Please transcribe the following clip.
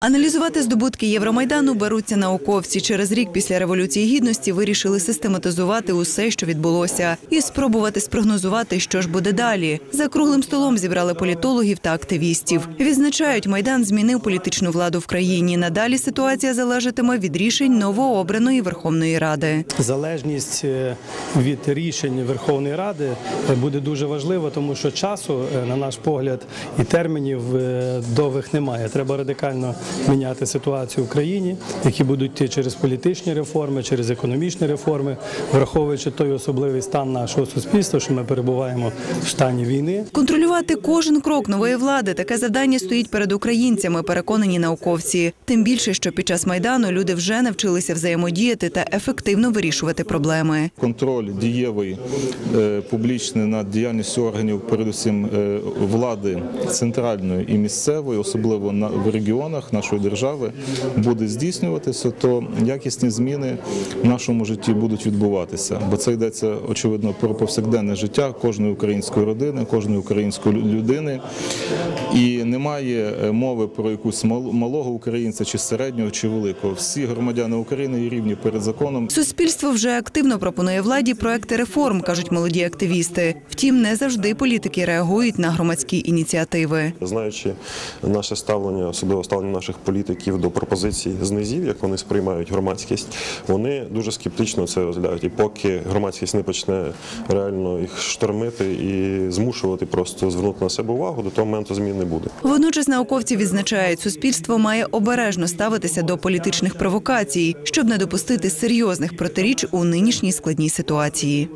Аналізувати здобутки Євромайдану беруться науковці. Через рік після революції гідності вирішили систематизувати усе, що відбулося, і спробувати спрогнозувати, що ж буде далі. За круглим столом зібрали політологів та активістів. Відзначають, майдан змінив політичну владу в країні. Надалі ситуація залежатиме від рішень новообраної Верховної Ради. Залежність е, від рішень Верховної Ради е, буде дуже важлива, тому що часу, е, на наш погляд, і термінів довгих немає. Треба радикально міняти ситуацію в країні, які будуть йти через політичні реформи, через економічні реформи, враховуючи той особливий стан нашого суспільства, що ми перебуваємо в стані війни. Контролювати кожен крок нової влади таке завдання стоїть перед українцями, переконані науковці. Тим більше, що під час майдану люди вже навчилися взаємодіяти та ефективно вирішувати проблеми. контроль дієвий е, публічний над діяльністю органів, передусім е, влади центральної і місцевої, особливо на в регіонах нашої держави, буде здійснюватися, то якісні зміни в нашому житті будуть відбуватися. Бо це йдеться очевидно про повсякденне життя кожної української родини, кожної української людини. І немає е, мови про якусь мал- малого українця чи середнього, чи великого. Всі громадяни України є рівні перед законом. Суспільство вже активно пропонує владі проекти реформ, кажуть молоді активісти. Втім, не завжди політики реагують на громадські ініціативи. Знаючи наше ставлення, особливо ставлення наших політиків до пропозицій знизів, як вони сприймають громадськість, вони дуже скептично це розглядають. І поки громадськість не почне реально їх штормити і змушувати просто звернути на себе увагу, до того моменту змін не буде. Водночас науковці відзначають, суспільство має обережно ставитися до політичних провокацій, щоб не допустити серйозних протиріч у нинішній складній ситуації.